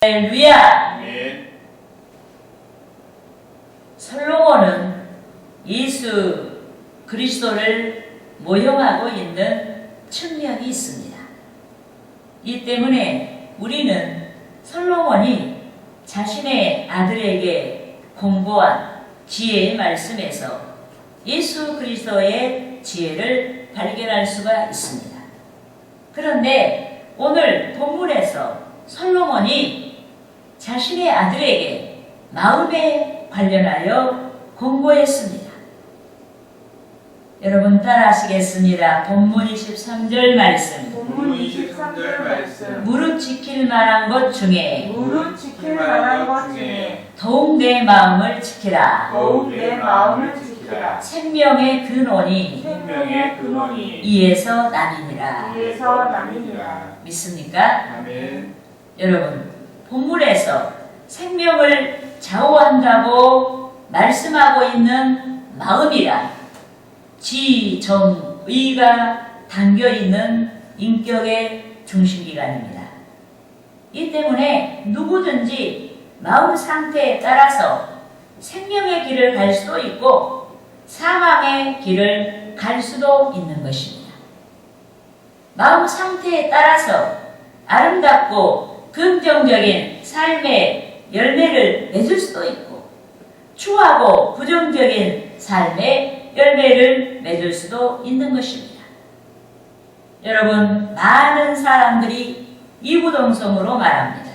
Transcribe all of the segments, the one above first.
할렐루야! 아멘. 솔로몬은 예수 그리스도를 모형하고 있는 측면이 있습니다. 이 때문에 우리는 솔로몬이 자신의 아들에게 공부한 지혜의 말씀에서 예수 그리스도의 지혜를 발견할 수가 있습니다. 그런데 오늘 본문에서 솔로몬이 자신의 아들에게 마음에 관련하여 공고했습니다. 여러분 따라하시겠습니다. 본문 23절 말씀. 본문 23절 말씀 무릇 지킬 만한 것 중에 무릇 지킬 만한 것 중에 더욱 내 마음을 지키라. 더욱 내 마음을 지키라 생명의 근원이 생명의 근원이 이에서 남이니라. 이에서 남이니라 믿습니까? 아멘. 여러분, 본문에서 생명을 좌우한다고 말씀하고 있는 마음이라 지, 정, 의가 담겨 있는 인격의 중심기관입니다. 이 때문에 누구든지 마음 상태에 따라서 생명의 길을 갈 수도 있고 사망의 길을 갈 수도 있는 것입니다. 마음 상태에 따라서 아름답고 긍정적인 삶의 열매를 맺을 수도 있고 추하고 부정적인 삶의 열매를 맺을 수도 있는 것입니다. 여러분, 많은 사람들이 이구동성으로 말합니다.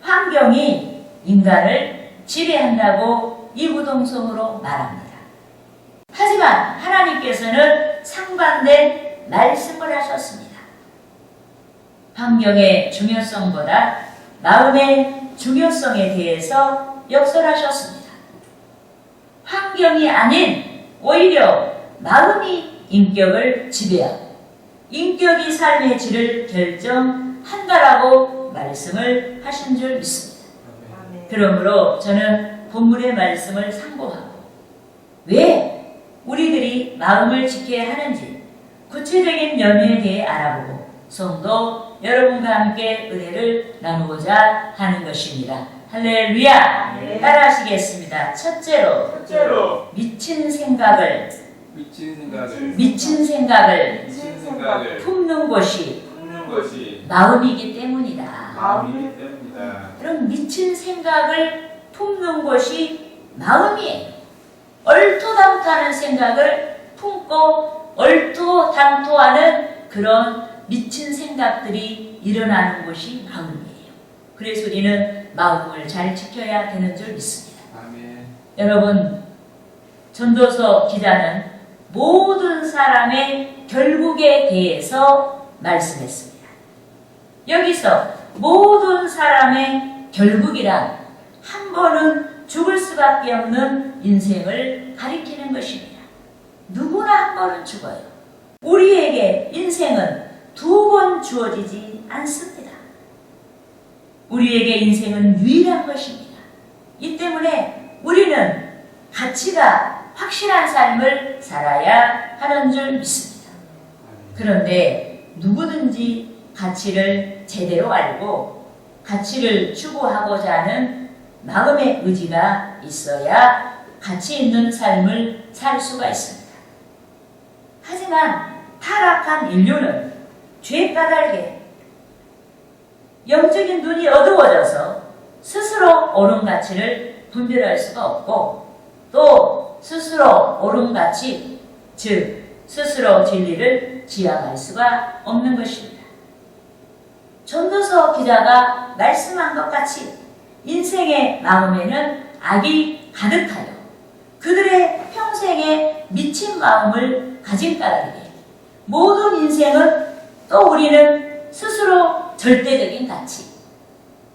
환경이 인간을 지배한다고 이구동성으로 말합니다. 하지만 하나님께서는 상반된 말씀을 하셨습니다. 환경의 중요성보다 마음의 중요성에 대해서 역설하셨습니다. 환경이 아닌 오히려 마음이 인격을 지배하고 인격이 삶의 질을 결정한다라고 말씀을 하신 줄 믿습니다. 그러므로 저는 본문의 말씀을 상고하고 왜 우리들이 마음을 지켜야 하는지 구체적인 면에 대해 알아보고 성도 여러분과 함께 은혜를 나누고자 하는 것입니다. 할렐루야! 네. 따라하시겠습니다. 첫째로 첫째로 미친 생각을 미친 생각을 미친 생각을 미친 생각을 품는 곳이 품는 것이 마음이기 때문이다. 마음이기 때문이다. 그럼 미친 생각을 품는 것이 마음이에요. 얼토당토하는 생각을 품고 얼토당토하는 그런 미친 생각들이 일어나는 것이 마음이에요. 그래서 우리는 마음을 잘 지켜야 되는 줄 믿습니다. 아멘. 여러분, 전도서 기자는 모든 사람의 결국에 대해서 말씀했습니다. 여기서 모든 사람의 결국이란 한 번은 죽을 수밖에 없는 인생을 가리키는 것입니다. 누구나 한 번은 죽어요. 우리에게 인생은 두 번 주어지지 않습니다. 우리에게 인생은 유일한 것입니다. 이 때문에 우리는 가치가 확실한 삶을 살아야 하는 줄 믿습니다. 그런데 누구든지 가치를 제대로 알고 가치를 추구하고자 하는 마음의 의지가 있어야 가치 있는 삶을 살 수가 있습니다. 하지만 타락한 인류는 죄 까닭에 영적인 눈이 어두워져서 스스로 옳은 가치를 분별할 수가 없고 또 스스로 옳은 가치, 즉 스스로 진리를 지향할 수가 없는 것입니다. 전도서 기자가 말씀한 것 같이 인생의 마음에는 악이 가득하여 그들의 평생에 미친 마음을 가진 까닭에 모든 인생은 또 우리는 스스로 절대적인 가치,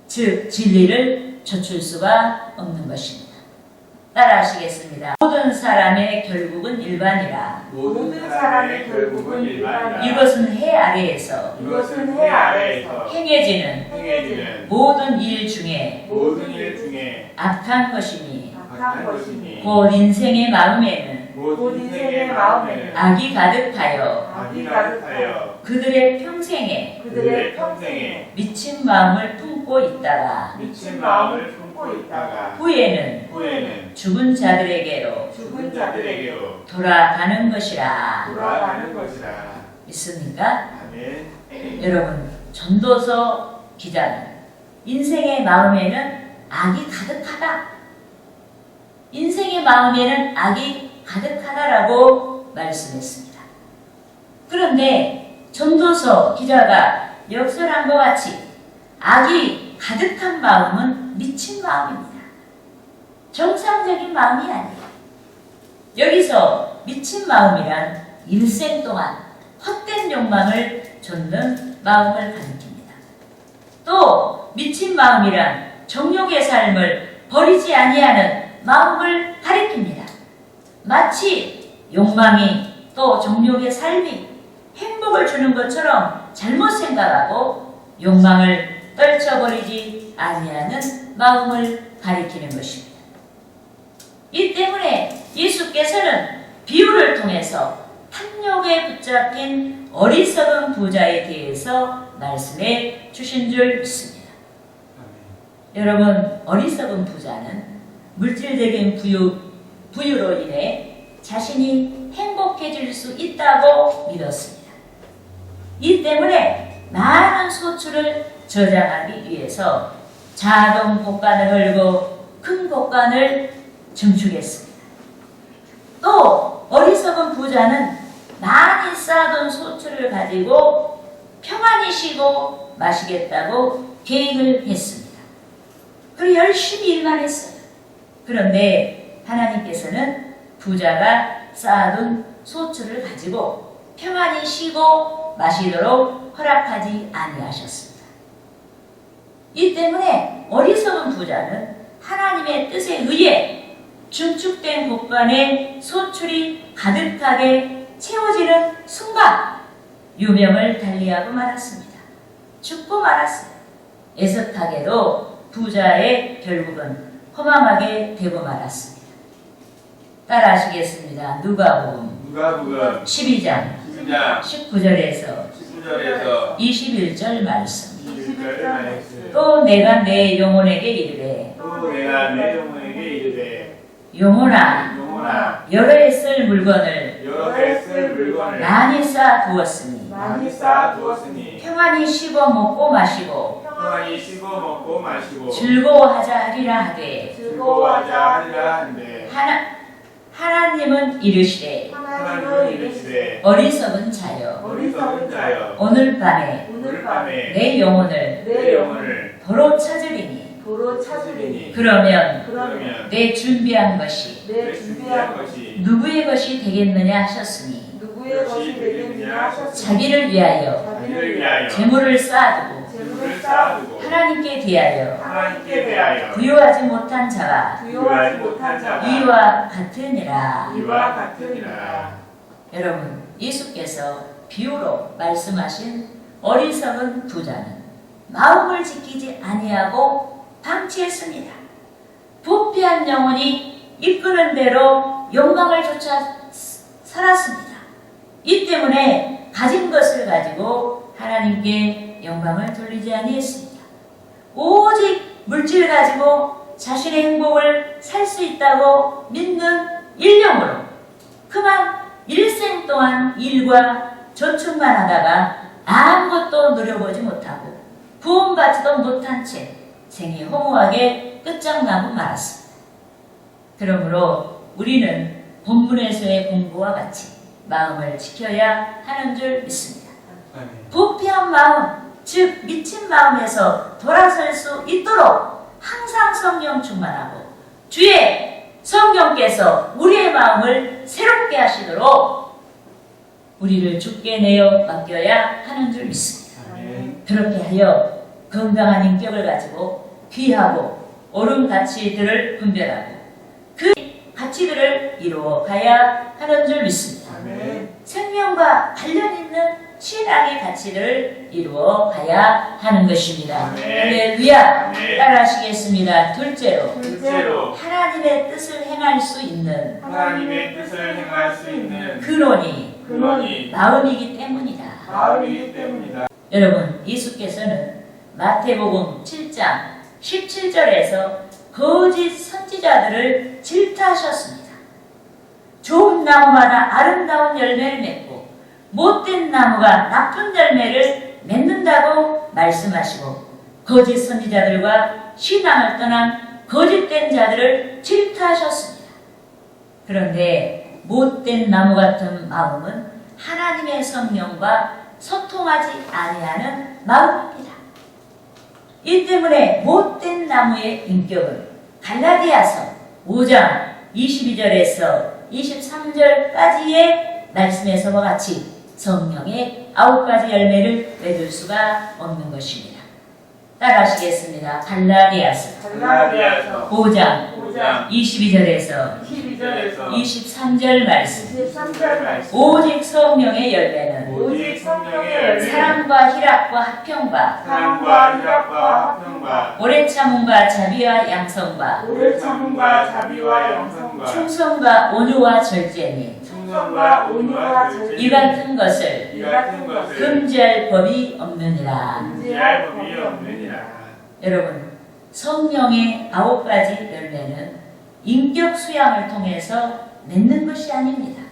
즉 진리를 젖출 수가 없는 것입니다. 따라하시겠습니다. 모든 사람의 결국은 일반이라. 모든 사람의 결국은 일반이다. 이것은 해 아래에서 이것은 해 아래에서 행해지는 행해지는 모든 일 중에 모든 일 중에 악한 것이니 악한 것이니 곧 인생의 마음에는 곧곧 인생의 마음에는 악이 가득하여 악이 가득하여 그들의 평생에 그들의 평생에 미친 마음을 품고 있다가 미친 마음을 품고 있다가 후에는 후에는 죽은 자들에게로 죽은 자들에게로 돌아가는 것이라 돌아가는 것이라. 믿습니까? 아멘. 여러분 전도서 기자는 인생의 마음에는 악이 가득하다. 인생의 마음에는 악이 가득하다라고 말씀했습니다. 그런데 전도서 기자가 역설한 것 같이 악이 가득한 마음은 미친 마음입니다. 정상적인 마음이 아니에요. 여기서 미친 마음이란 일생 동안 헛된 욕망을 좇는 마음을 가리킵니다. 또 미친 마음이란 정욕의 삶을 버리지 아니하는 마음을 가리킵니다. 마치 욕망이 또 정욕의 삶이 행복을 주는 것처럼 잘못 생각하고 욕망을 떨쳐버리지 아니하는 마음을 가리키는 것입니다. 이 때문에 예수께서는 비유를 통해서 탐욕에 붙잡힌 어리석은 부자에 대해서 말씀해 주신 줄 믿습니다. 여러분, 어리석은 부자는 물질적인 부유, 부유로 인해 자신이 행복해질 수 있다고 믿었습니다. 이 때문에 많은 소출을 저장하기 위해서 자동 복간을 걸고 큰 복간을 증축했습니다. 또 어리석은 부자는 많이 쌓아둔 소출을 가지고 평안히 쉬고 마시겠다고 계획을 했습니다. 그리고 열심히 일만 했어요. 그런데 하나님께서는 부자가 쌓아둔 소출을 가지고 평안히 쉬고 마시도록 허락하지 아니하셨습니다. 이 때문에 어리석은 부자는 하나님의 뜻에 의해 중축된 곳간에 소출이 가득하게 채워지는 순간 유명을 달리하고 말았습니다. 죽고 말았어요. 애석하게도 부자의 결국은 허망하게 되고 말았습니다. 따라하시겠습니다. 누가복음 누가복음 12장 10장 19절에서 19절에서 21절 말씀. 21절 말씀. 또 내가 내 영혼에게 이르되 또 내가 내 영혼에게 이르되 영혼아 영혼아 여러 해쓸 물건을 여러 해쓸 물건을 많이 쌓아 두었으니 많이 쌓아 두었으니 평안히 씹어 먹고 마시고 평안히 씹어 먹고 마시고 즐거워하자 하리라 하되 즐거워하자 하리라 한데 하나 하나님은 이르시되 하나님은 이르시되 어리석은 자여 어리석은 자여 오늘 밤에 오늘 밤에 내 영혼을 내 영혼을 도로 찾으리니. 도로 찾으리니. 그러면 그러면 내 준비한 것이 내 준비한 것이 누구의 것이 되겠느냐 하셨으니 것이 하셨으니 자기를 위하여 자기를 위하여 재물을 쌓아두고 재물을 하나님께 대하여 하나님께 대하여 부요하지 못한 자가 부요하지 못한 자가 이와 같으니라. 이와 같으니라 여러분, 예수께서 비유로 말씀하신 어리석은 부자는 마음을 지키지 아니하고 방치했습니다. 부패한 영혼이 이끄는 대로 욕망을 쫓아 살았습니다. 이 때문에 가진 것을 가지고 하나님께 영광을 돌리지 아니했습니다. 오직 물질 가지고 자신의 행복을 살 수 있다고 믿는 일념으로 그만 일생 동안 일과 저축만 하다가 아무것도 누려보지 못하고 구원받지도 못한 채 생이 허무하게 끝장나고 말았습니다. 그러므로 우리는 본문에서의 공부와 같이 마음을 지켜야 하는 줄 믿습니다. 부패한 마음, 즉 미친 마음에서 돌아설 수 있도록 항상 성령 충만하고 주의 성령께서 우리의 마음을 새롭게 하시도록 우리를 죽게 내어 맡겨야 하는 줄 믿습니다. 아멘 그렇게 하여 건강한 인격을 가지고 귀하고 옳은 가치들을 분별하고 그 가치들을 이루어 가야 하는 줄 믿습니다. 아멘 생명과 관련 있는 신앙의 가치를 이루어 가야 하는 것입니다. 할렐루야. 아멘. 따라하시겠습니다. 둘째로 둘째로 하나님의 뜻을 행할 수 있는 하나님의 뜻을 행할 수 있는 근원이 근원이 마음이기 때문이다. 마음이기 때문이다. 여러분, 예수께서는 마태복음 7장 17절에서 거짓 선지자들을 질타하셨습니다. 좋은 나무마다 아름다운 열매를 맺고 못된 나무가 나쁜 열매를 맺는다고 말씀하시고 거짓 선지자들과 신앙을 떠난 거짓된 자들을 질타하셨습니다. 그런데 못된 나무 같은 마음은 하나님의 성령과 소통하지 아니하는 마음입니다. 이 때문에 못된 나무의 인격은 갈라디아서 5장 22절에서 23절까지의 말씀에서와 같이 성령의 아홉 가지 열매를 맺을 수가 없는 것입니다. 따라하시겠습니다. 갈라디아서. 갈라디아서. 5장. 5장. 22절에서. 22절에서. 23절 말씀. 23절 말씀. 오직 성령의 열매는 오직 성령의 열매. 사랑과 희락과 합평과 사랑과 희락과 화평과 오래 참음과 자비와 양성과 오래 참음과 자비와 양성과 충성과 온유와 절제니 충성과 온유와 절제 이 같은 것을 이 같은 것을 금지할 법이 없느니라. 금지할 법이 없느니라. 여러분, 성령의 아홉 가지 열매는 인격 수양을 통해서 맺는 것이 아닙니다.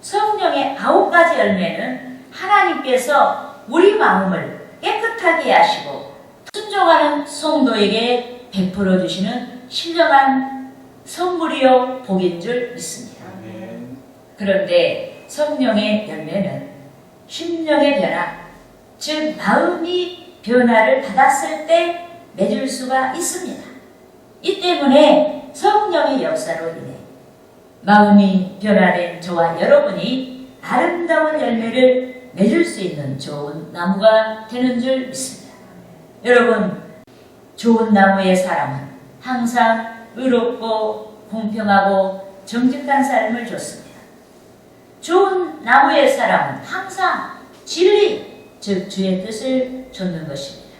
성령의 아홉 가지 열매는 하나님께서 우리 마음을 깨끗하게 하시고 순종하는 성도에게 베풀어 주시는 신령한 선물이요 복인 줄 믿습니다. 그런데 성령의 열매는 심령의 변화, 즉 마음이 변화를 받았을 때 맺을 수가 있습니다. 이 때문에 성령의 역사로 인해 마음이 변화된 저와 여러분이 아름다운 열매를 맺을 수 있는 좋은 나무가 되는 줄 믿습니다. 여러분, 좋은 나무의 사람은 항상 의롭고 공평하고 정직한 삶을 줬습니다. 좋은 나무의 사람은 항상 진리, 즉 주의 뜻을 좇는 것입니다.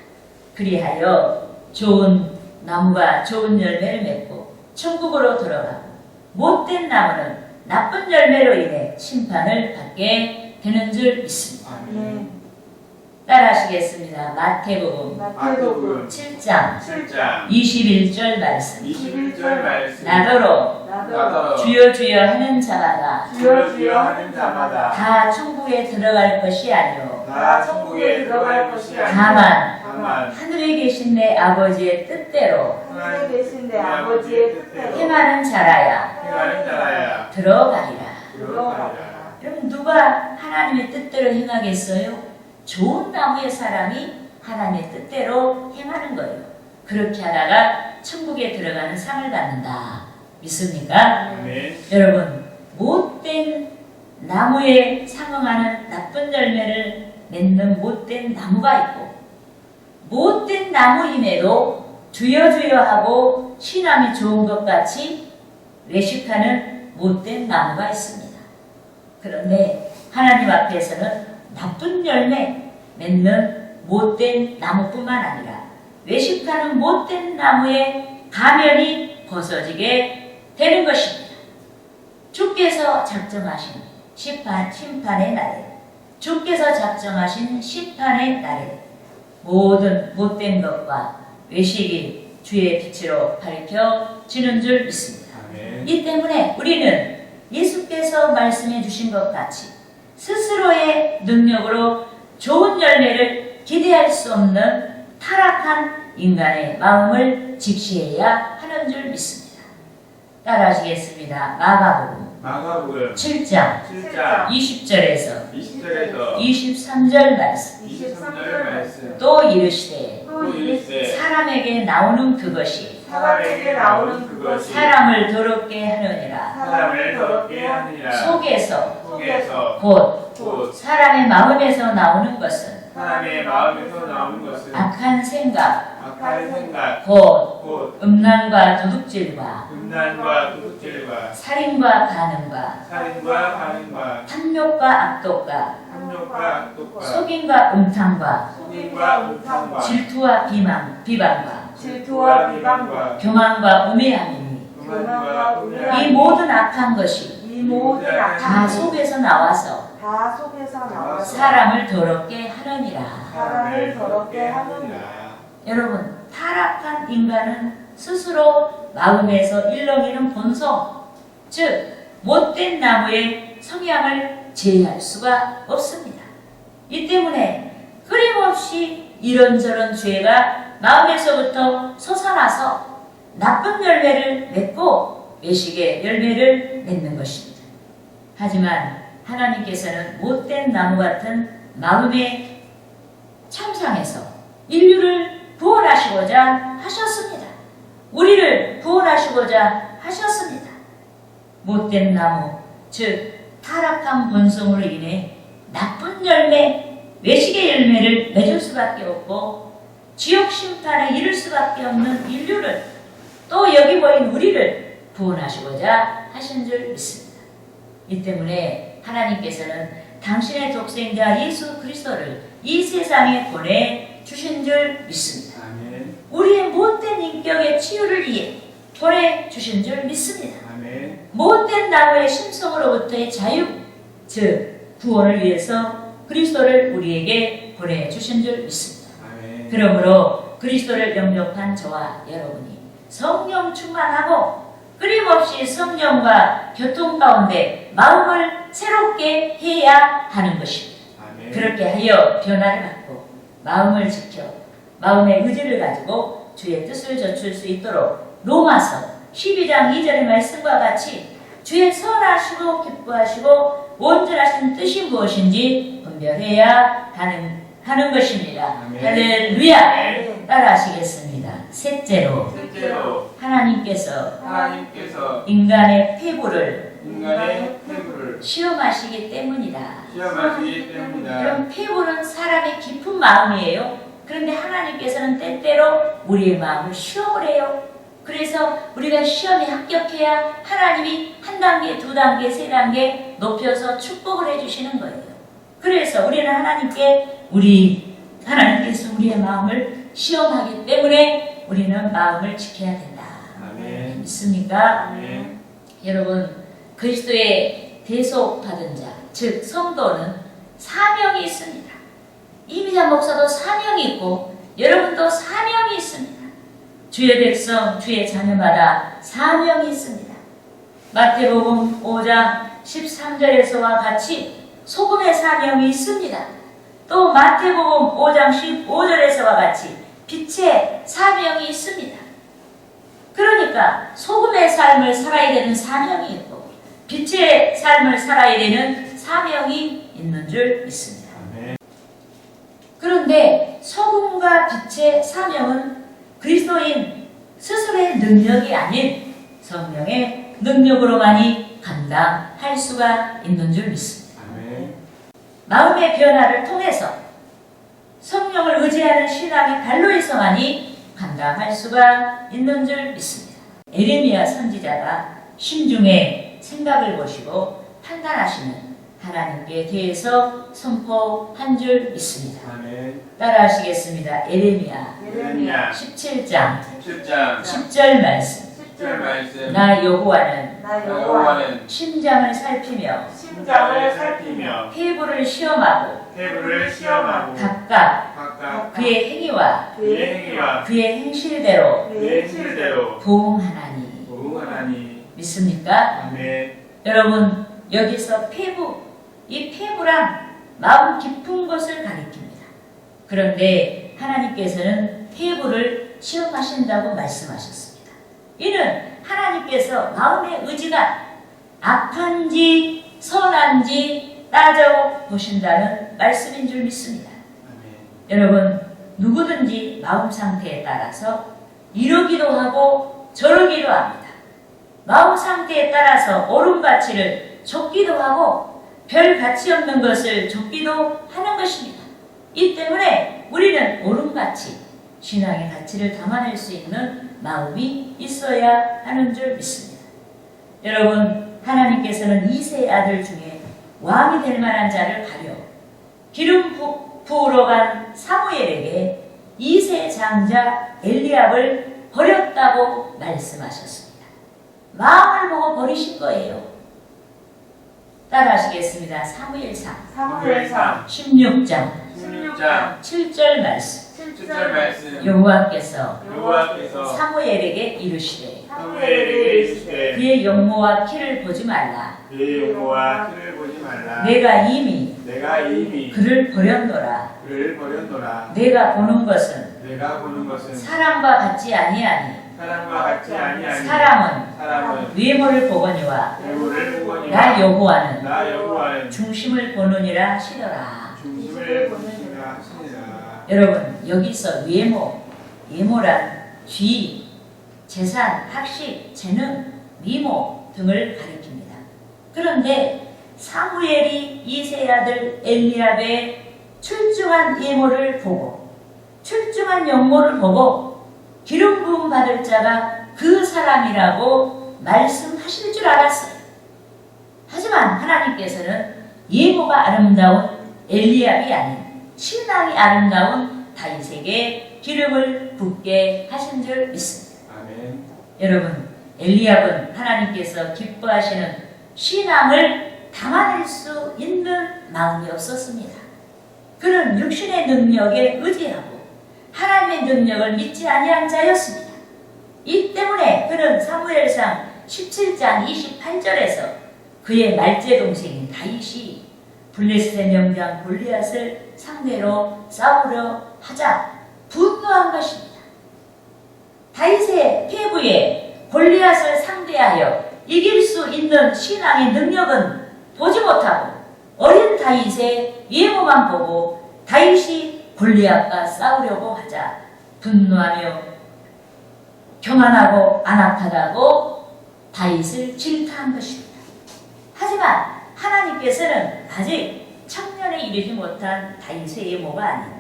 그리하여 좋은 나무가 좋은 열매를 맺고 천국으로 들어가고 못된 나무는 나쁜 열매로 인해 심판을 받게 되는 줄 믿습니다. 네. 따라하시겠습니다. 마태복음 마태복음 7장 7장 21절 말씀. 21절 말씀. 나더러 주여 주여 하는 자마다 주여 주여 하는 자마다 다 천국에 들어갈 것이 아니요 다 천국에 들어갈 것이 아니라 다만 다만 하늘에 계신 내 아버지의 뜻대로 하늘에 계신 내 아버지의 뜻대로 행하는 자라야 행하는 자라야 들어가리라. 들어가리라. 여러분 누가 하나님의 뜻대로 행하겠어요? 좋은 나무의 사람이 하나님의 뜻대로 행하는 거예요. 그렇게 하다가 천국에 들어가는 상을 받는다. 믿습니까? 아멘. 여러분 못된 나무에 상응하는 나쁜 열매를 맺는 못된 나무가 있고 못된 나무임에도 주여 주여 하고 신함이 좋은 것 같이 외식하는 못된 나무가 있습니다. 그런데 하나님 앞에서는 나쁜 열매 맺는 못된 나무뿐만 아니라 외식하는 못된 나무의 가면이 벗어지게 되는 것입니다. 주께서 작정하신 심판, 심판의 날에 주께서 작정하신 심판의 날에 모든 못된 것과 외식이 주의 빛으로 밝혀지는 줄 믿습니다. 아멘. 이 때문에 우리는 예수께서 말씀해 주신 것 같이 스스로의 능력으로 좋은 열매를 기대할 수 없는 타락한 인간의 마음을 직시해야 하는 줄 믿습니다. 따라하시겠습니다. 마가복음 마가복음 7장 7장 20절에서 20절에서 23절 말씀 23절 말씀. 또 이르시되 또 이르시되 사람에게 나오는 그것이 사람에게 나오는 그것이 사람을 더럽게 하느니라 사람을 더럽게 하느니라. 속에서 속에서 곧 곧 사람의 마음에서 나오는 것은 사람의 마음에서 나오는 것은 악한 생각, 악한 생각, 곧 곧 음란과 도둑질과 음란과 도둑질과 살인과 간음과 살인과 간음과 탐욕과 악독과 탐욕과 악독과 속임과 음탕과 속임과 음탕과 질투와 비방, 비방과 질투와 비방과 교만과 우매함이니 교만과 이 우매함 모든 악한 것이 이 모든 다 악한 속에서 나와서 다 속에서 나와서 사람을 더럽게 하느니라. 사람을 더럽게 하느니라. 여러분, 타락한 인간은 스스로 마음에서 일렁이는 본성, 즉 못된 나무의 성향을 제어할 수가 없습니다. 이 때문에 끊임없이 이런저런 죄가 마음에서부터 솟아나서 나쁜 열매를 맺고 외식의 열매를 맺는 것입니다. 하지만 하나님께서는 못된 나무 같은 마음의 참상에서 인류를 구원하시고자 하셨습니다. 우리를 구원하시고자 하셨습니다. 못된 나무, 즉 타락한 본성으로 인해 나쁜 열매, 외식의 열매를 맺을 수밖에 없고 지옥 심판에 이를 수밖에 없는 인류를 또 여기 보인 우리를 구원하시고자 하신 줄 믿습니다. 이 때문에 하나님께서는 당신의 독생자 예수 그리스도를 이 세상에 보내 주신 줄 믿습니다. 우리의 못된 인격의 치유를 위해 보내 주신 줄 믿습니다. 아멘 못된 나무의 심성으로부터의 자유, 즉 구원을 위해서 그리스도를 우리에게 보내 주신 줄 믿습니다. 아멘 그러므로 그리스도를 영접한 저와 여러분이 성령 충만하고 끊임없이 성령과 교통 가운데 마음을 새롭게 해야 하는 것입니다. 아멘 그렇게 하여 변화를 받고 마음을 지켜 마음의 의지를 가지고 주의 뜻을 젖출 수 있도록 로마서 12장 2절의 말씀과 같이 주의 선하시고 기뻐하시고 온전하신 뜻이 무엇인지 분별해야 하는, 하는 것입니다. 할렐루야! 아멘. 따라하시겠습니다. 셋째로 셋째로 하나님께서 하나님께서 인간의 폐부를 인간의 시험하시기 때문이다. 시험하시기 때문이다 그럼 폐부는 사람의 깊은 마음이에요. 그런데 하나님께서는 때때로 우리의 마음을 시험을 해요. 그래서 우리가 시험에 합격해야 하나님이 한 단계, 두 단계, 세 단계 높여서 축복을 해주시는 거예요. 그래서 우리는 하나님께 우리 하나님께서 우리의 마음을 시험하기 때문에 우리는 마음을 지켜야 된다. 아멘 믿습니까? 아멘 여러분 그리스도의 대속받은 자, 즉 성도는 사명이 있습니다. 이미자 목사도 사명이 있고 여러분도 사명이 있습니다. 주의 백성, 주의 자녀마다 사명이 있습니다. 마태복음 5장 13절에서와 같이 소금의 사명이 있습니다. 또 마태복음 5장 15절에서와 같이 빛의 사명이 있습니다. 그러니까 소금의 삶을 살아야 되는 사명이 있고 빛의 삶을 살아야 되는 사명이 있는 줄 믿습니다. 그런데 소금과 빛의 사명은 그리스도인 스스로의 능력이 아닌 성령의 능력으로만이 감당할 수가 있는 줄 믿습니다. 아멘 마음의 변화를 통해서 성령을 의지하는 신앙의 발로에서만이 감당할 수가 있는 줄 믿습니다. 에레미야 선지자가 심중에 생각을 보시고 판단하시는 하나님께 대해서 선포한 줄 믿습니다. 아멘 따라하시겠습니다. 에레미야 예레미야 17장 17장 10절 말씀 10절 말씀 나 여호와는 나 여호와 여호와는 심장을 살피며 심장을 살피며 살피며 폐부를 시험하고 태부를 시험하고 각각 각각 그의 행위와 그의 행위와 그의 행실대로 그의 행실대로 보응하나니 보응하나니 믿습니까? 아멘 여러분 여기서 폐부 이 폐부란 마음 깊은 것을 가리킵니다. 그런데 하나님께서는 폐부를 시험하신다고 말씀하셨습니다. 이는 하나님께서 마음의 의지가 악한지 선한지 따져 보신다는 말씀인 줄 믿습니다. 아멘 여러분 누구든지 마음 상태에 따라서 이러기도 하고 저러기도 합니다. 마음 상태에 따라서 옳은 가치를 줬기도 하고 별 가치 없는 것을 줬기도 하는 것입니다. 이 때문에 우리는 오름같이 신앙의 가치를 담아낼 수 있는 마음이 있어야 하는 줄 믿습니다. 여러분, 하나님께서는 이세 아들 중에 왕이 될 만한 자를 가려 기름 부, 부으러 간 사무엘에게 이세 장자 엘리압을 버렸다고 말씀하셨습니다. 마음을 보고 버리신 거예요. 따라하시겠습니다. 사무엘상. 사무엘상. 16장. 16장. 7절 말씀. 7절 말씀. 여호와께서 여호와께서 사무엘에게 이르시되 사무엘에게 이르시되 그의 용모와 키를 보지 말라. 그의 용모와 키를 보지 말라. 내가 이미 내가 이미 그를 버렸노라. 그를 버렸노라. 내가 보는 것은 내가 보는 것은 사람과 같지 아니하니 사람과 같지 아니하니 사람은 사람은 외모를 보거니와 외모를 보거니와 나 여호와는 나 중심을 보느니라 하시더라. 중심을 보시니라 하시니라. 여러분 여기서 외모 외모란 쥐 재산 학식 재능 미모 등을 가리킵니다. 그런데 사무엘이 이세 아들 엘리압의 출중한 외모를 보고 출중한 영모를 보고 기름 부음 받을 자가 그 사람이라고 말씀하실 줄 알았어요. 하지만 하나님께서는 예모가 아름다운 엘리압이 아닌 신앙이 아름다운 다윗에게 기름을 붓게 하신 줄 믿습니다. 아멘 여러분, 엘리압은 하나님께서 기뻐하시는 신앙을 담아낼 수 있는 마음이 없었습니다. 그는 육신의 능력에 의지하고 하나님의 능력을 믿지 아니한 자였습니다. 이 때문에 그는 사무엘상 17장 28절에서 그의 말제 동생인 다윗이 블레셋의 명장 골리앗을 상대로 싸우려 하자 분노한 것입니다. 다윗의 피부에 골리앗을 상대하여 이길 수 있는 신앙의 능력은 보지 못하고 어린 다윗의 외모만 보고 다윗이 골리앗과 싸우려고 하자 분노하며 교만하고 안악하다고 다윗을 질타한 것입니다. 하지만 하나님께서는 아직 청년에 이르지 못한 다윗의 외모가 아닌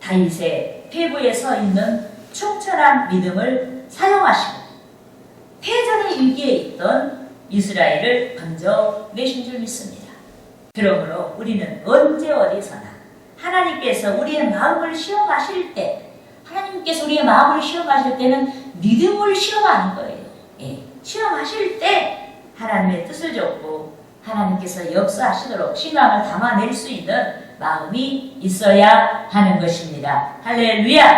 다윗의 폐부에 서 있는 충천한 믿음을 사용하시고 패전의 위기에 있던 이스라엘을 건져 내신 줄 믿습니다. 그러므로 우리는 언제 어디서나 하나님께서 우리의 마음을 시험하실 때 하나님께서 우리의 마음을 시험하실 때는 믿음을 시험하는 거예요. 예, 시험하실 때 하나님의 뜻을 줬고 하나님께서 역사하시도록 신앙을 담아낼 수 있는 마음이 있어야 하는 것입니다. 할렐루야!